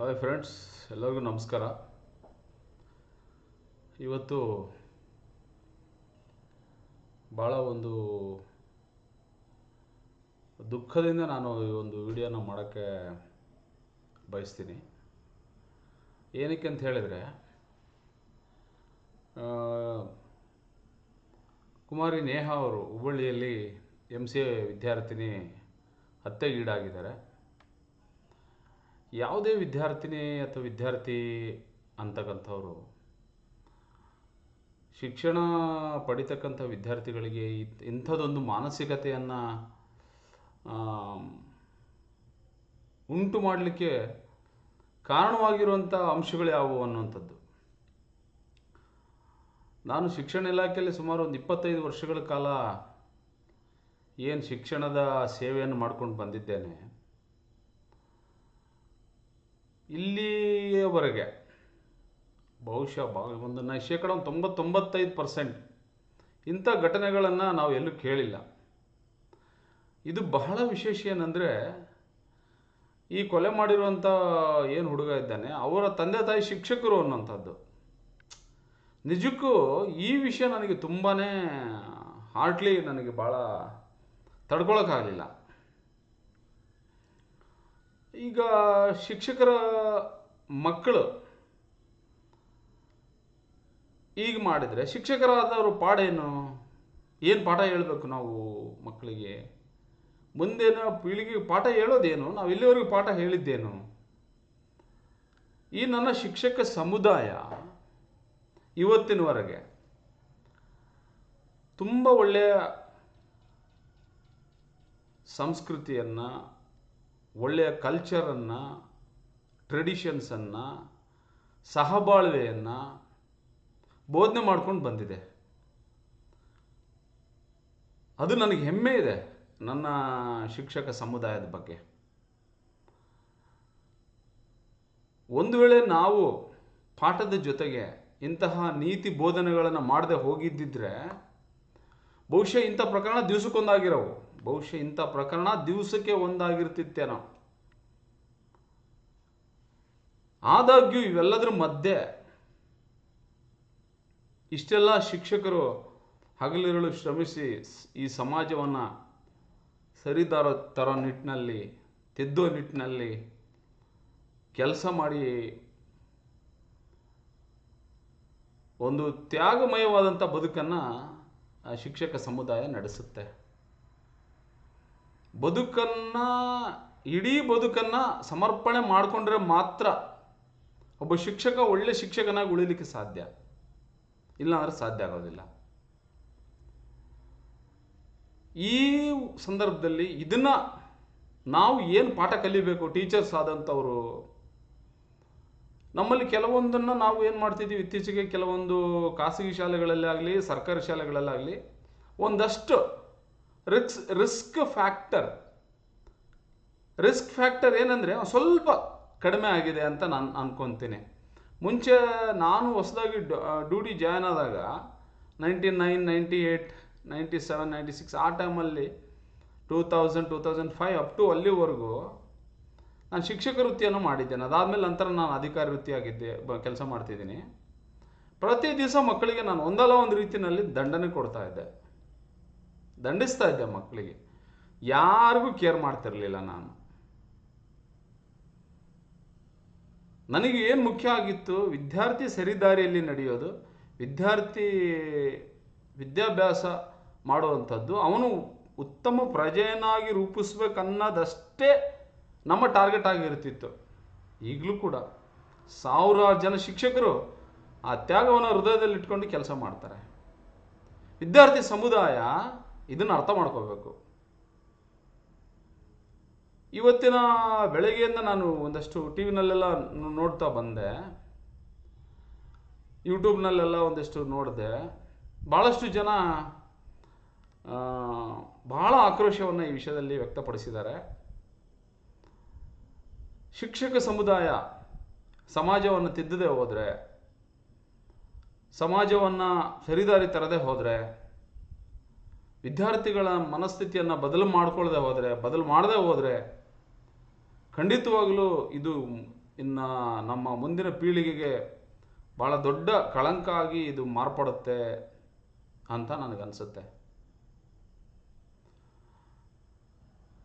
Hi friends ಎಲ್ಲರಿಗೂ ನಮಸ್ಕಾರ. ಇವತ್ತು ಭಾಳ ಒಂದು ದುಃಖದಿಂದ ನಾನು ಈ ಒಂದು ವಿಡಿಯೋನ ಮಾಡೋಕ್ಕೆ ಬಯಸ್ತೀನಿ. ಏನಕ್ಕೆ ಅಂತ ಹೇಳಿದರೆ ಕುಮಾರಿ ನೇಹಾ ಅವರು ಹುಬ್ಬಳ್ಳಿಯಲ್ಲಿ ಎಂ ಸಿ ಎ ವಿದ್ಯಾರ್ಥಿನಿ ಹತ್ಯೆಗೀಡಾಗಿದ್ದಾರೆ. ಯಾವುದೇ ವಿದ್ಯಾರ್ಥಿನಿ ಅಥವಾ ವಿದ್ಯಾರ್ಥಿ ಅಂತಕ್ಕಂಥವರು, ಶಿಕ್ಷಣ ಪಡಿತಕ್ಕಂಥ ವಿದ್ಯಾರ್ಥಿಗಳಿಗೆ ಇಂಥದ್ದೊಂದು ಮಾನಸಿಕತೆಯನ್ನು ಉಂಟು ಮಾಡಲಿಕ್ಕೆ ಕಾರಣವಾಗಿರುವಂಥ ಅಂಶಗಳು ಯಾವುವು ಅನ್ನುವಂಥದ್ದು. ನಾನು ಶಿಕ್ಷಣ ಇಲಾಖೆಯಲ್ಲಿ ಸುಮಾರು ಒಂದು ಇಪ್ಪತ್ತೈದು ವರ್ಷಗಳ ಕಾಲ ಏನು ಶಿಕ್ಷಣದ ಸೇವೆಯನ್ನು ಮಾಡ್ಕೊಂಡು ಬಂದಿದ್ದೇನೆ ಇಲ್ಲಿಯವರೆಗೆ ಬಹುಶಃ ಬಾ, ಒಂದು ನ, ಶೇಕಡ ಒಂದು ತೊಂಬತ್ತೊಂಬತ್ತೈದು ಪರ್ಸೆಂಟ್ ಇಂಥ ಘಟನೆಗಳನ್ನು ನಾವು ಎಲ್ಲೂ ಕೇಳಿಲ್ಲ. ಇದು ಬಹಳ ವಿಶೇಷ ಏನಂದರೆ, ಈ ಕೊಲೆ ಮಾಡಿರುವಂಥ ಏನು ಹುಡುಗ ಇದ್ದಾನೆ, ಅವರ ತಂದೆ ತಾಯಿ ಶಿಕ್ಷಕರು ಅನ್ನೋಂಥದ್ದು ನಿಜಕ್ಕೂ ಈ ವಿಷಯ ನನಗೆ ತುಂಬಾ ಹಾರ್ಟ್ಲಿ ನನಗೆ ಭಾಳ ತಡ್ಕೊಳಕ್ಕಾಗಲಿಲ್ಲ. ಈಗ ಶಿಕ್ಷಕರ ಮಕ್ಕಳು ಈಗ ಮಾಡಿದರೆ ಶಿಕ್ಷಕರಾದವರು ಪಾಡೇನು ಏನು ಪಾಠ ಹೇಳಬೇಕು ನಾವು ಮಕ್ಕಳಿಗೆ? ಮುಂದೇನು ಪೀಳಿಗೆಗೆ ಪಾಠ ಹೇಳೋದೇನು? ನಾವು ಇಲ್ಲಿವರೆಗೂ ಪಾಠ ಹೇಳಿದ್ದೇನು? ಈ ನನ್ನ ಶಿಕ್ಷಕ ಸಮುದಾಯ ಇವತ್ತಿನವರೆಗೆ ತುಂಬ ಒಳ್ಳೆಯ ಸಂಸ್ಕೃತಿಯನ್ನು ಒಳ್ಳೆಯ ಕಲ್ಚರನ್ನು ಟ್ರೆಡಿಷನ್ಸನ್ನು ಸಹಬಾಳ್ವೆಯನ್ನು ಬೋಧನೆ ಮಾಡ್ಕೊಂಡು ಬಂದಿದೆ. ಅದು ನನಗೆ ಹೆಮ್ಮೆ ಇದೆ ನನ್ನ ಶಿಕ್ಷಕ ಸಮುದಾಯದ ಬಗ್ಗೆ. ಒಂದು ವೇಳೆ ನಾವು ಪಾಠದ ಜೊತೆಗೆ ಇಂತಹ ನೀತಿ ಬೋಧನೆಗಳನ್ನು ಮಾಡದೆ ಹೋಗಿದ್ದಿದ್ರೆ ಬಹುಶಃ ಇಂಥ ಪ್ರಕರಣ ದಿವಸಕ್ಕೊಂದಾಗಿರೋವು. ಬಹುಶಃ ಇಂಥ ಪ್ರಕರಣ ದಿವಸಕ್ಕೆ ಒಂದಾಗಿರ್ತಿತ್ತೇನೋ ಆದಾಗ್ಯೂ ಇವೆಲ್ಲದರ ಮಧ್ಯೆ ಇಷ್ಟೆಲ್ಲ ಶಿಕ್ಷಕರು ಹಗಲಿರುಳು ಶ್ರಮಿಸಿ ಈ ಸಮಾಜವನ್ನು ಸರಿದಾರ ತರೋ ನಿಟ್ಟಿನಲ್ಲಿ ತಿದ್ದೋ ನಿಟ್ಟಿನಲ್ಲಿ ಕೆಲಸ ಮಾಡಿ ಒಂದು ತ್ಯಾಗಮಯವಾದಂಥ ಬದುಕನ್ನು ಶಿಕ್ಷಕ ಸಮುದಾಯ ನಡೆಸುತ್ತೆ. ಬದುಕನ್ನು, ಇಡೀ ಬದುಕನ್ನು ಸಮರ್ಪಣೆ ಮಾಡಿಕೊಂಡ್ರೆ ಮಾತ್ರ ಒಬ್ಬ ಶಿಕ್ಷಕ ಒಳ್ಳೆ ಶಿಕ್ಷಕನಾಗಿ ಉಳಿಲಿಕ್ಕೆ ಸಾಧ್ಯ. ಇಲ್ಲಾಂದ್ರೆ ಸಾಧ್ಯ ಆಗೋದಿಲ್ಲ. ಈ ಸಂದರ್ಭದಲ್ಲಿ ಇದನ್ನು ನಾವು ಏನು ಪಾಠ ಕಲಿಬೇಕು ಟೀಚರ್ಸ್ ಆದಂಥವರು ನಮ್ಮಲ್ಲಿ ಕೆಲವೊಂದನ್ನು ನಾವು ಏನು ಮಾಡ್ತಿದ್ದೀವಿ? ಇತ್ತೀಚೆಗೆ ಕೆಲವೊಂದು ಖಾಸಗಿ ಶಾಲೆಗಳಲ್ಲಾಗಲಿ, ಸರ್ಕಾರಿ ಶಾಲೆಗಳಲ್ಲಾಗಲಿ ಒಂದಷ್ಟು ರಿಕ್ಸ್, ರಿಸ್ಕ್ ಫ್ಯಾಕ್ಟರ್. ರಿಸ್ಕ್ ಫ್ಯಾಕ್ಟರ್ ಏನಂದರೆ ಸ್ವಲ್ಪ ಕಡಿಮೆ ಆಗಿದೆ ಅಂತ ನಾನು ಅನ್ಕೊತೀನಿ. ಮುಂಚೆ ನಾನು ಹೊಸದಾಗಿ ಡ್ಯೂಟಿ ಜಾಯ್ನ್ ಆದಾಗ ninety nine ninety eight ninety seven ninety six ಆ ಟೈಮಲ್ಲಿ two thousand two thousand five up to ಅಲ್ಲಿವರೆಗೂ ನಾನು ಶಿಕ್ಷಕ ವೃತ್ತಿಯನ್ನು ಮಾಡಿದ್ದೇನೆ. ಅದಾದಮೇಲೆ ನಂತರ ನಾನು ಅಧಿಕಾರಿ ವೃತ್ತಿಯಾಗಿದ್ದೆ, ಬ, ಕೆಲಸ ಮಾಡ್ತಿದ್ದೀನಿ. ಪ್ರತಿ ದಿವಸ ಮಕ್ಕಳಿಗೆ ನಾನು ಒಂದಲ್ಲ ಒಂದು ರೀತಿಯಲ್ಲಿ ದಂಡನೆ ಕೊಡ್ತಾ ಇದ್ದೆ. ದಂಡಿಸ್ತಾ ಇದ್ದೆ ಮಕ್ಕಳಿಗೆ. ಯಾರಿಗೂ ಕೇರ್ ಮಾಡ್ತಿರಲಿಲ್ಲ ನಾನು. ನನಗೆ ಏನು ಮುಖ್ಯ ಆಗಿತ್ತು, ವಿದ್ಯಾರ್ಥಿ ಸರಿದಾರಿಯಲ್ಲಿ ನಡೆಯೋದು, ವಿದ್ಯಾರ್ಥಿ ವಿದ್ಯಾಭ್ಯಾಸ ಮಾಡುವಂಥದ್ದು, ಅವನು ಉತ್ತಮ ಪ್ರಜೆಯನ್ನಾಗಿ ರೂಪಿಸ್ಬೇಕನ್ನೋದಷ್ಟೇ ನಮ್ಮ ಟಾರ್ಗೆಟ್ ಆಗಿರ್ತಿತ್ತು. ಈಗಲೂ ಕೂಡ ಸಾವಿರಾರು ಜನ ಶಿಕ್ಷಕರು ಆ ತ್ಯಾಗವನ್ನು ಹೃದಯದಲ್ಲಿ ಇಟ್ಕೊಂಡು ಕೆಲಸ ಮಾಡ್ತಾರೆ. ವಿದ್ಯಾರ್ಥಿ ಸಮುದಾಯ ಇದನ್ನು ಅರ್ಥ ಮಾಡ್ಕೋಬೇಕು. ಇವತ್ತಿನ ಬೆಳಗ್ಗೆಯಿಂದ ನಾನು ಒಂದಷ್ಟು ಟಿ ವಿನಲ್ಲೆಲ್ಲ ನೋಡ್ತಾ ಬಂದೆ. ಯೂಟ್ಯೂಬ್ನಲ್ಲೆಲ್ಲ ಒಂದಷ್ಟು ನೋಡಿದೆ. ಭಾಳಷ್ಟು ಜನ ಭಾಳ ಆಕ್ರೋಶವನ್ನು ಈ ವಿಷಯದಲ್ಲಿ ವ್ಯಕ್ತಪಡಿಸಿದ್ದಾರೆ. ಶಿಕ್ಷಕ ಸಮುದಾಯ ಸಮಾಜವನ್ನು ತಿದ್ದದೆ ಹೋದರೆ, ಸಮಾಜವನ್ನು ಸರಿದಾರಿ ತರದೇ ಹೋದರೆ, ವಿದ್ಯಾರ್ಥಿಗಳ ಮನಸ್ಥಿತಿಯನ್ನು ಬದಲು ಮಾಡ್ಕೊಳ್ಳದೆ ಹೋದರೆ, ಬದಲು ಮಾಡದೆ ಹೋದರೆ, ಖಂಡಿತವಾಗಲೂ ಇದು ಇನ್ನು ನಮ್ಮ ಮುಂದಿನ ಪೀಳಿಗೆಗೆ ಭಾಳ ದೊಡ್ಡ ಕಳಂಕ ಆಗಿ ಇದು ಮಾರ್ಪಡುತ್ತೆ ಅಂತ ನನಗನ್ಸುತ್ತೆ.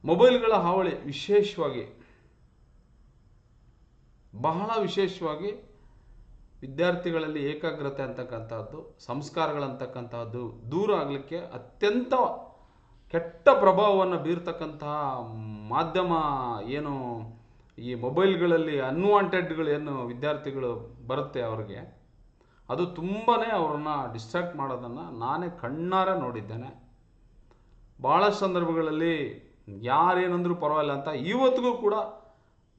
ಮೊಬೈಲ್ಗಳ ಹಾವಳಿ ವಿಶೇಷವಾಗಿ ಬಹಳ ವಿಶೇಷವಾಗಿ ವಿದ್ಯಾರ್ಥಿಗಳಲ್ಲಿ ಏಕಾಗ್ರತೆ ಅಂತಕ್ಕಂಥದ್ದು ಸಂಸ್ಕಾರಗಳಂತಕ್ಕಂಥದ್ದು ದೂರ ಆಗಲಿಕ್ಕೆ ಅತ್ಯಂತ ಕೆಟ್ಟ ಪ್ರಭಾವವನ್ನು ಬೀರ್ತಕ್ಕಂತಹ ಮಾಧ್ಯಮ ಏನು ಈ ಮೊಬೈಲ್ಗಳಲ್ಲಿ ಅನ್ವಾಂಟೆಡ್ಗಳು ಏನು ವಿದ್ಯಾರ್ಥಿಗಳು ಬರುತ್ತೆ ಅವ್ರಿಗೆ, ಅದು ತುಂಬಾ ಅವ್ರನ್ನ ಡಿಸ್ಟ್ರಾಕ್ಟ್ ಮಾಡೋದನ್ನು ನಾನೇ ಕಣ್ಣಾರೆ ನೋಡಿದ್ದೇನೆ. ಭಾಳಷ್ಟು ಸಂದರ್ಭಗಳಲ್ಲಿ ಯಾರೇನಂದರೂ ಪರವಾಗಿಲ್ಲ ಅಂತ ಇವತ್ತಿಗೂ ಕೂಡ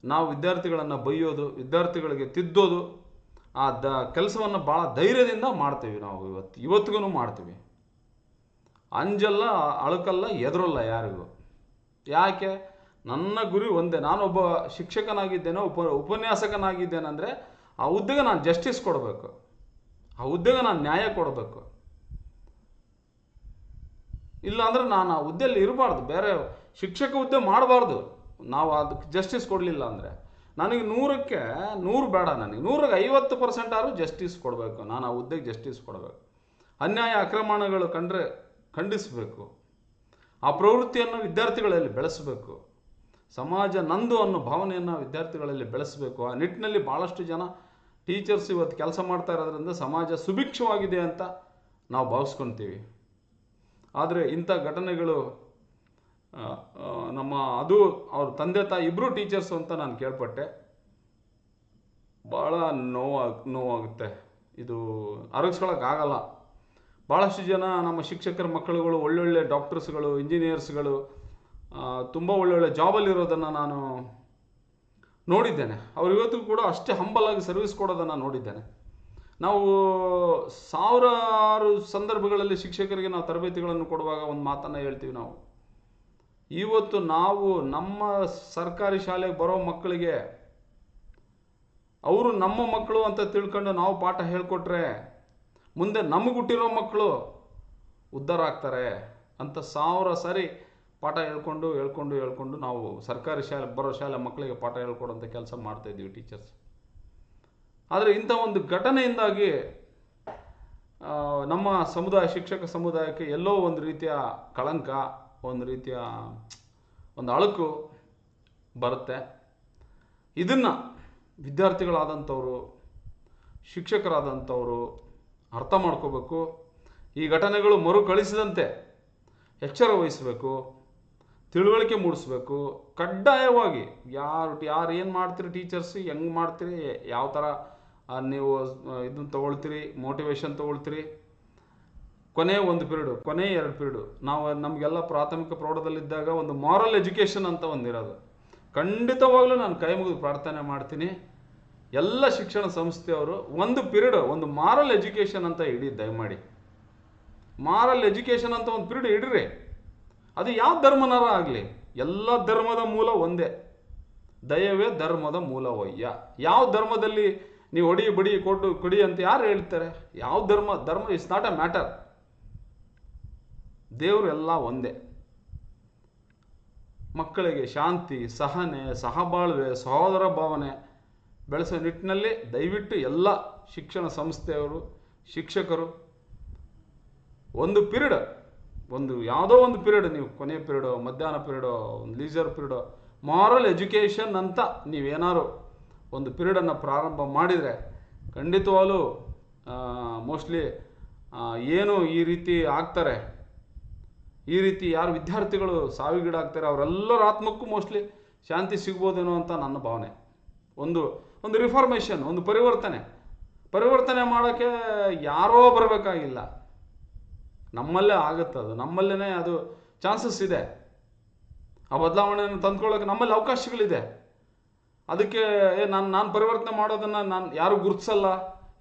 ನಾವು ವಿದ್ಯಾರ್ಥಿಗಳನ್ನು ಬೈಯೋದು, ವಿದ್ಯಾರ್ಥಿಗಳಿಗೆ ತಿದ್ದೋದು, ಆ ದ ಕೆಲಸವನ್ನು ಭಾಳ ಧೈರ್ಯದಿಂದ ಮಾಡ್ತೀವಿ ನಾವು ಇವತ್ತು ಇವತ್ತಿಗೂ ಮಾಡ್ತೀವಿ. ಅಂಜಲ್ಲ, ಅಳಕಲ್ಲ, ಎದುರಲ್ಲ ಯಾರಿಗೂ. ಯಾಕೆ? ನನ್ನ ಗುರಿ ಒಂದೇ, ನಾನೊಬ್ಬ ಶಿಕ್ಷಕನಾಗಿದ್ದೇನೆ, ಉಪ, ಉಪನ್ಯಾಸಕನಾಗಿದ್ದೇನೆಂದರೆ, ಆ ಹುದ್ದೆಗೆ ನಾನು ಜಸ್ಟಿಸ್ ಕೊಡಬೇಕು. ಆ ಹುದ್ದೆಗೆ ನಾನು ನ್ಯಾಯ ಕೊಡಬೇಕು. ಇಲ್ಲ ಅಂದ್ರೆ ನಾನು ಆ ಹುದ್ದೆಯಲ್ಲಿ ಇರಬಾರ್ದು, ಬೇರೆ ಶಿಕ್ಷಕ ಹುದ್ದೆ ಮಾಡಬಾರ್ದು. ನಾವು ಅದಕ್ಕೆ ಜಸ್ಟಿಸ್ ಕೊಡಲಿಲ್ಲ ಅಂದರೆ ನನಗೆ ನೂರಕ್ಕೆ ನೂರು ಬೇಡ ನನಗೆ. ನೂರಕ್ಕೆ ಐವತ್ತು ಪರ್ಸೆಂಟ್ ಆದರೂ ಜಸ್ಟಿಸ್ ಕೊಡಬೇಕು. ನಾನು ಆ ಹುದ್ದೆಗೆ ಜಸ್ಟಿಸ್ ಕೊಡಬೇಕು. ಅನ್ಯಾಯ ಅಕ್ರಮಣಗಳು ಕಂಡ್ರೆ ಖಂಡಿಸಬೇಕು. ಆ ಪ್ರವೃತ್ತಿಯನ್ನು ವಿದ್ಯಾರ್ಥಿಗಳಲ್ಲಿ ಬೆಳೆಸಬೇಕು. ಸಮಾಜ ನಂದು ಅನ್ನೋ ಭಾವನೆಯನ್ನು ವಿದ್ಯಾರ್ಥಿಗಳಲ್ಲಿ ಬೆಳೆಸಬೇಕು. ಆ ನಿಟ್ಟಿನಲ್ಲಿ ಭಾಳಷ್ಟು ಜನ ಟೀಚರ್ಸ್ ಇವತ್ತು ಕೆಲಸ ಮಾಡ್ತಾ ಇರೋದ್ರಿಂದ ಸಮಾಜ ಸುಭಿಕ್ಷವಾಗಿದೆ ಅಂತ ನಾವು ಭಾವಿಸ್ಕೊತೀವಿ. ಆದರೆ ಇಂಥ ಘಟನೆಗಳು ನಮ್ಮ ಅದು ಅವ್ರ ತಂದೆ ತಾಯಿ ಇಬ್ಬರು ಟೀಚರ್ಸ್ ಅಂತ ನಾನು ಕೇಳ್ಪಟ್ಟೆ. ಭಾಳ ನೋವಾಗ ನೋವಾಗುತ್ತೆ. ಇದು ಅರಗಿಸ್ಕೊಳಕ್ಕಾಗಲ್ಲ. ಭಾಳಷ್ಟು ಜನ ನಮ್ಮ ಶಿಕ್ಷಕರ ಮಕ್ಕಳುಗಳು, ಒಳ್ಳೊಳ್ಳೆ ಡಾಕ್ಟರ್ಸ್ಗಳು ಇಂಜಿನಿಯರ್ಸ್ಗಳು ತುಂಬ ಒಳ್ಳೊಳ್ಳೆ ಜಾಬಲ್ಲಿರೋದನ್ನು ನಾನು ನೋಡಿದ್ದೇನೆ. ಅವ್ರು ಇವತ್ತಿಗೂ ಕೂಡ ಅಷ್ಟೇ ಹಂಬಲಾಗಿ ಸರ್ವಿಸ್ ಕೊಡೋದನ್ನು ನೋಡಿದ್ದೇನೆ. ನಾವು ಸಾವಿರಾರು ಸಂದರ್ಭಗಳಲ್ಲಿ ಶಿಕ್ಷಕರಿಗೆ ನಾವು ತರಬೇತಿಗಳನ್ನು ಕೊಡುವಾಗ ಒಂದು ಮಾತನ್ನು ಹೇಳ್ತೀವಿ ನಾವು. ಇವತ್ತು ನಾವು ನಮ್ಮ ಸರ್ಕಾರಿ ಶಾಲೆಗೆ ಬರೋ ಮಕ್ಕಳಿಗೆ, ಅವರು ನಮ್ಮ ಮಕ್ಕಳು ಅಂತ ತಿಳ್ಕೊಂಡು ನಾವು ಪಾಠ ಹೇಳಿಕೊಟ್ರೆ, ಮುಂದೆ ನಮಗೆ ಹುಟ್ಟಿರೋ ಮಕ್ಕಳು ಉದ್ಧಾರ ಆಗ್ತಾರೆ ಅಂತ ಸಾವಿರ ಸಾರಿ ಪಾಠ ಹೇಳ್ಕೊಂಡು ಹೇಳ್ಕೊಂಡು ಹೇಳ್ಕೊಂಡು ನಾವು ಸರ್ಕಾರಿ ಶಾಲೆ, ಬರೋ ಶಾಲೆ ಮಕ್ಕಳಿಗೆ ಪಾಠ ಹೇಳ್ಕೊಡೋಂಥ ಕೆಲಸ ಮಾಡ್ತಾ ಇದ್ದೀವಿ ಟೀಚರ್ಸ್. ಆದರೆ ಇಂಥ ಒಂದು ಘಟನೆಯಿಂದಾಗಿ ನಮ್ಮ ಸಮುದಾಯ, ಶಿಕ್ಷಕ ಸಮುದಾಯಕ್ಕೆ ಎಲ್ಲೋ ಒಂದು ರೀತಿಯ ಕಳಂಕ ಒಂದು ರೀತಿಯ ಒಂದು ಅಳುಕು ಬರುತ್ತೆ. ಇದನ್ನು ವಿದ್ಯಾರ್ಥಿಗಳಾದಂಥವರು, ಶಿಕ್ಷಕರಾದಂಥವರು ಅರ್ಥ ಮಾಡ್ಕೋಬೇಕು. ಈ ಘಟನೆಗಳು ಮರುಕಳಿಸದಂತೆ ಎಚ್ಚರ ವಹಿಸಬೇಕು, ತಿಳುವಳಿಕೆ ಮೂಡಿಸ್ಬೇಕು. ಕಡ್ಡಾಯವಾಗಿ ಯಾರು ಯಾರು ಏನು ಮಾಡ್ತೀರಿ ಟೀಚರ್ಸ್, ಹೆಂಗೆ ಮಾಡ್ತೀರಿ, ಯಾವ ಥರ ನೀವು ಇದನ್ನು ತೊಗೊಳ್ತೀರಿ ಮೋಟಿವೇಶನ್ ತೊಗೊಳ್ತೀರಿ ಕೊನೆ ಒಂದು ಪೀರಿಯಡು ಕೊನೆ ಎರಡು ಪೀರಿಯಡು ನಾವು ನಮಗೆಲ್ಲ ಪ್ರಾಥಮಿಕ ಪ್ರೌಢದಲ್ಲಿದ್ದಾಗ ಒಂದು ಮಾರಲ್ ಎಜುಕೇಷನ್ ಅಂತ ಒಂದಿರೋದು ಖಂಡಿತವಾಗ್ಲೂ ನಾನು ಕೈ ಮುಗಿದು ಪ್ರಾರ್ಥನೆ ಮಾಡ್ತೀನಿ. ಎಲ್ಲ ಶಿಕ್ಷಣ ಸಂಸ್ಥೆಯವರು ಒಂದು ಪೀರಿಯಡ್ ಒಂದು ಮಾರಲ್ ಎಜುಕೇಷನ್ ಅಂತ ಇಡಿ, ದಯಮಾಡಿ. ಮಾರಲ್ ಎಜುಕೇಷನ್ ಅಂತ ಒಂದು ಪೀರಿಯಡ್ ಇಡ್ರಿ. ಅದು ಯಾವ ಧರ್ಮನಾರ ಆಗಲಿ, ಎಲ್ಲ ಧರ್ಮದ ಮೂಲ ಒಂದೇ. ದಯವೇ ಧರ್ಮದ ಮೂಲವಯ್ಯ. ಯಾವ ಧರ್ಮದಲ್ಲಿ ನೀವು ಹೊಡಿ, ಬಡಿ ಕೊಟ್ಟು ಕೊಡಿ ಅಂತ ಯಾರು ಹೇಳ್ತಾರೆ? ಯಾವ ಧರ್ಮ ಧರ್ಮ ಇಸ್ ನಾಟ್ ಅ ಮ್ಯಾಟರ್ ದೇವರು ಎಲ್ಲ ಒಂದೇ. ಮಕ್ಕಳಿಗೆ ಶಾಂತಿ, ಸಹನೆ, ಸಹಬಾಳ್ವೆ, ಸಹೋದರ ಭಾವನೆ ಬೆಳೆಸೋ ನಿಟ್ಟಿನಲ್ಲಿ ದಯವಿಟ್ಟು ಎಲ್ಲ ಶಿಕ್ಷಣ ಸಂಸ್ಥೆಯವರು, ಶಿಕ್ಷಕರು, ಒಂದು ಪಿರಿಯಡ್, ಒಂದು ಯಾವುದೋ ಒಂದು ಪಿರಿಯಡ್ ನೀವು ಕೊನೆ ಪಿರಿಯಡ್, ಮಧ್ಯಾಹ್ನ ಪಿರಿಯಡ್, ಒಂದು ಲೀಸರ್ ಪಿರಿಯಡು, ಮಾರಲ್ ಎಜುಕೇಷನ್ ಅಂತ ನೀವೇನಾದ್ರು ಒಂದು ಪಿರಿಯಡನ್ನು ಪ್ರಾರಂಭ ಮಾಡಿದರೆ ಖಂಡಿತವಾಗಲೂ ಮೋಸ್ಟ್ಲಿ ಏನು ಈ ರೀತಿ ಆಗ್ತಾರೆ ಈ ರೀತಿ ಯಾರು ವಿದ್ಯಾರ್ಥಿಗಳು ಸಾವಿಗೀಡಾಗ್ತಾರೆ, ಅವರೆಲ್ಲರ ಆತ್ಮಕ್ಕೂ ಮೋಸ್ಟ್ಲಿ ಶಾಂತಿ ಸಿಗ್ಬೋದೇನೋ ಅಂತ ನನ್ನ ಭಾವನೆ. ಒಂದು ಒಂದು ರಿಫಾರ್ಮೇಷನ್ ಒಂದು ಪರಿವರ್ತನೆ. ಪರಿವರ್ತನೆ ಮಾಡೋಕ್ಕೆ ಯಾರೋ ಬರಬೇಕಾಗಿಲ್ಲ. ನಮ್ಮಲ್ಲೇ ಆಗುತ್ತೆ ಅದು ನಮ್ಮಲ್ಲೇ ಅದು ಚಾನ್ಸಸ್ ಇದೆ. ಆ ಬದಲಾವಣೆಯನ್ನು ತಂದ್ಕೊಳ್ಳೋಕೆ ನಮ್ಮಲ್ಲಿ ಅವಕಾಶಗಳಿದೆ. ಅದಕ್ಕೆ, ಏ, ನಾನು ನಾನು ಪರಿವರ್ತನೆ ಮಾಡೋದನ್ನು ನಾನು ಯಾರು ಗುರುತಿಸಲ್ಲ,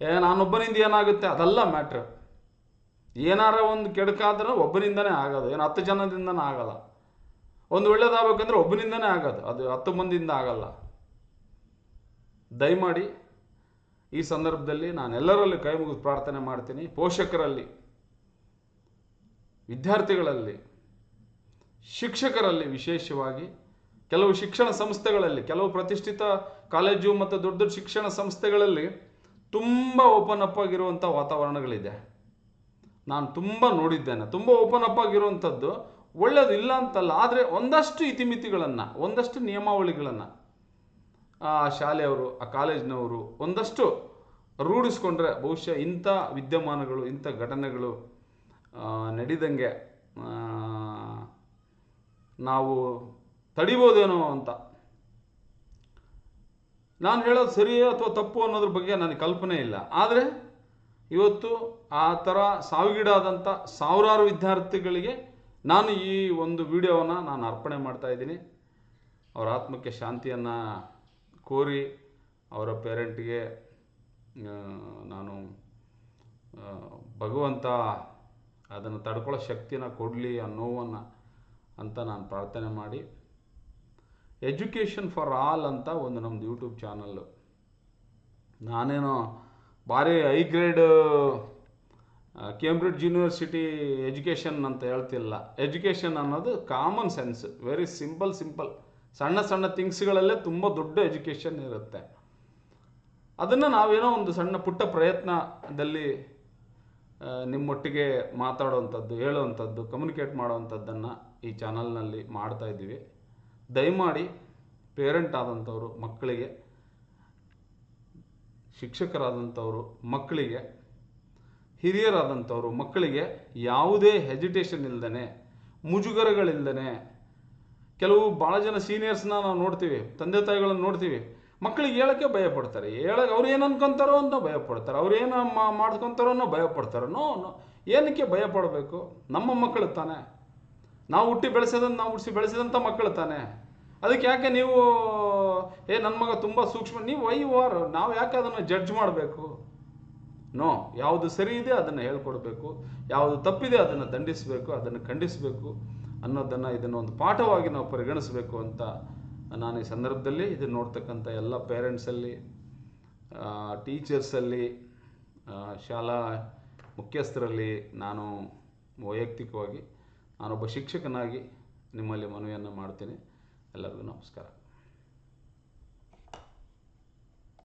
ಏ, ನಾನೊಬ್ಬನಿಂದ ಏನಾಗುತ್ತೆ, ಅದಲ್ಲ ಮ್ಯಾಟ್ರ್ ಏನಾರ ಒಂದು ಕೆಡಕಾದ್ರೆ ಒಬ್ಬನಿಂದನೇ ಆಗೋದು. ಏನು ಹತ್ತು ಜನದಿಂದನೇ ಆಗಲ್ಲ. ಒಂದು ಒಳ್ಳೇದಾಗಬೇಕಂದ್ರೆ ಒಬ್ಬನಿಂದನೇ ಆಗೋದು. ಅದು ಹತ್ತು ಮಂದಿಯಿಂದ ಆಗಲ್ಲ. ದಯಮಾಡಿ ಈ ಸಂದರ್ಭದಲ್ಲಿ ನಾನು ಎಲ್ಲರಲ್ಲಿ ಕೈ ಮುಗಿದು ಪ್ರಾರ್ಥನೆ ಮಾಡ್ತೀನಿ. ಪೋಷಕರಲ್ಲಿ, ವಿದ್ಯಾರ್ಥಿಗಳಲ್ಲಿ, ಶಿಕ್ಷಕರಲ್ಲಿ ವಿಶೇಷವಾಗಿ, ಕೆಲವು ಶಿಕ್ಷಣ ಸಂಸ್ಥೆಗಳಲ್ಲಿ, ಕೆಲವು ಪ್ರತಿಷ್ಠಿತ ಕಾಲೇಜು ಮತ್ತು ದೊಡ್ಡ ದೊಡ್ಡ ಶಿಕ್ಷಣ ಸಂಸ್ಥೆಗಳಲ್ಲಿ ತುಂಬ ಓಪನ್ ಅಪ್ ಆಗಿರುವಂಥ ವಾತಾವರಣಗಳಿದೆ. ನಾನು ತುಂಬ ನೋಡಿದ್ದೇನೆ, ತುಂಬ ಓಪನ್ ಅಪ್ ಆಗಿರುವಂಥದ್ದು. ಒಳ್ಳೇದಿಲ್ಲ ಅಂತಲ್ಲ, ಆದರೆ ಒಂದಷ್ಟು ಇತಿಮಿತಿಗಳನ್ನು, ಒಂದಷ್ಟು ನಿಯಮಾವಳಿಗಳನ್ನು, ಆ ಶಾಲೆಯವರು, ಆ ಕಾಲೇಜಿನವರು ಒಂದಷ್ಟು ರೂಢಿಸ್ಕೊಂಡ್ರೆ ಬಹುಶಃ ಇಂಥ ವಿದ್ಯಮಾನಗಳು, ಇಂಥ ಘಟನೆಗಳು ನಡೆದಂಗೆ ನಾವು ತಡಿಬೋದೇನೋ ಅಂತ. ನಾನು ಹೇಳೋದು ಸರಿಯೇ ಅಥವಾ ತಪ್ಪು ಅನ್ನೋದ್ರ ಬಗ್ಗೆ ನನಗೆ ಕಲ್ಪನೆ ಇಲ್ಲ. ಆದರೆ ಇವತ್ತು ಆ ಥರ ಸಾವಿಗೀಡಾದಂಥ ಸಾವಿರಾರು ವಿದ್ಯಾರ್ಥಿಗಳಿಗೆ ನಾನು ಈ ಒಂದು ವಿಡಿಯೋವನ್ನು ನಾನು ಅರ್ಪಣೆ ಮಾಡ್ತಾ ಇದ್ದೀನಿ. ಅವರ ಆತ್ಮಕ್ಕೆ ಶಾಂತಿಯನ್ನು ಕೋರಿ ಅವರ ಪೇರೆಂಟ್ಗೆ ನಾನು ಭಗವಂತ ಅದನ್ನು ತಡ್ಕೊಳ್ಳೋ ಶಕ್ತಿನ ಕೊಡಲಿ ಆ ನೋವನ್ನು ಅಂತ ನಾನು ಪ್ರಾರ್ಥನೆ ಮಾಡಿ. ಎಜುಕೇಷನ್ ಫಾರ್ ಆಲ್ ಅಂತ ಒಂದು ನಮ್ಮದು ಯೂಟ್ಯೂಬ್ ಚಾನಲ್ಲು ನಾನೇನೋ ಭಾರಿ high grade Cambridge university education ಅಂತ ಹೇಳ್ತಿಲ್ಲ. ಎಜುಕೇಷನ್ ಅನ್ನೋದು common sense very simple simple ಸಣ್ಣ ಸಣ್ಣ ಥಿಂಗ್ಸ್ಗಳಲ್ಲೇ ತುಂಬ ದೊಡ್ಡ ಎಜುಕೇಷನ್ ಇರುತ್ತೆ. ಅದನ್ನು ನಾವೇನೋ ಒಂದು ಸಣ್ಣ ಪುಟ್ಟ ಪ್ರಯತ್ನದಲ್ಲಿ ನಿಮ್ಮೊಟ್ಟಿಗೆ ಮಾತಾಡುವಂಥದ್ದು, ಹೇಳುವಂಥದ್ದು ಕಮ್ಯುನಿಕೇಟ್ ಮಾಡುವಂಥದ್ದನ್ನು ಈ ಚಾನಲ್ನಲ್ಲಿ ಮಾಡ್ತಾ ಇದ್ದೀವಿ. ದಯಮಾಡಿ ಪೇರೆಂಟ್ ಆದಂಥವರು, ಮಕ್ಕಳಿಗೆ ಶಿಕ್ಷಕರಾದಂಥವರು ಮಕ್ಕಳಿಗೆ, ಹಿರಿಯರಾದಂಥವರು ಮಕ್ಕಳಿಗೆ ಯಾವುದೇ ಹೆಜಿಟೇಷನ್ ಇಲ್ಲದೇ ಮುಜುಗರಗಳಿಲ್ಲದೇ ಕೆಲವು ಭಾಳ ಜನ ಸೀನಿಯರ್ಸ್ನ ನಾವು ನೋಡ್ತೀವಿ, ತಂದೆ ತಾಯಿಗಳನ್ನು ನೋಡ್ತೀವಿ, ಮಕ್ಕಳಿಗೆ ಹೇಳೋಕ್ಕೆ ಭಯ ಪಡ್ತಾರೆ. ಹೇಳಕ್ಕೆ ಅವ್ರು ಏನು ಅನ್ಕೊಂತಾರೋ ಅನ್ನೋ ಭಯ ಪಡ್ತಾರೆ. ಅವ್ರು ಏನು ಮಾಡ್ಕೊತಾರೋ ಅನ್ನೋ ಭಯ ಪಡ್ತಾರೆ. ನೋ ಏನಕ್ಕೆ ಭಯ ಪಡಬೇಕು? ನಮ್ಮ ಮಕ್ಕಳು ತಾನೆ. ನಾವು ಹುಟ್ಟಿ ಬೆಳೆಸಿದಂತ, ನಾವು ಹುಟ್ಟಿಸಿ ಬೆಳೆಸಿದಂಥ ಮಕ್ಕಳು ತಾನೆ. ಅದಕ್ಕೆ ಯಾಕೆ ನೀವು, ಏ ನನ್ನ ಮಗ ತುಂಬ ಸೂಕ್ಷ್ಮ, ನೀವು ವೈ ಆರ್ ನಾವು ಯಾಕೆ ಅದನ್ನು ಜಡ್ಜ್ ಮಾಡಬೇಕು? ನೋ ಯಾವುದು ಸರಿ ಇದೆ ಅದನ್ನು ಹೇಳ್ಕೊಡ್ಬೇಕು. ಯಾವುದು ತಪ್ಪಿದೆ ಅದನ್ನು ದಂಡಿಸಬೇಕು, ಅದನ್ನು ಖಂಡಿಸಬೇಕು ಅನ್ನೋದನ್ನು ಇದನ್ನು ಒಂದು ಪಾಠವಾಗಿ ನಾವು ಪರಿಗಣಿಸಬೇಕು ಅಂತ ನಾನು ಈ ಸಂದರ್ಭದಲ್ಲಿ ಇದನ್ನು ನೋಡ್ತಕ್ಕಂಥ ಎಲ್ಲ ಪೇರೆಂಟ್ಸಲ್ಲಿ ಟೀಚರ್ಸಲ್ಲಿ ಶಾಲಾ ಮುಖ್ಯಸ್ಥರಲ್ಲಿ ನಾನು ವೈಯಕ್ತಿಕವಾಗಿ ನಾನೊಬ್ಬ ಶಿಕ್ಷಕನಾಗಿ ನಿಮ್ಮಲ್ಲಿ ಮನವಿಯನ್ನು ಮಾಡ್ತೀನಿ. ಎಲ್ಲರಿಗೂ ನಮಸ್ಕಾರ.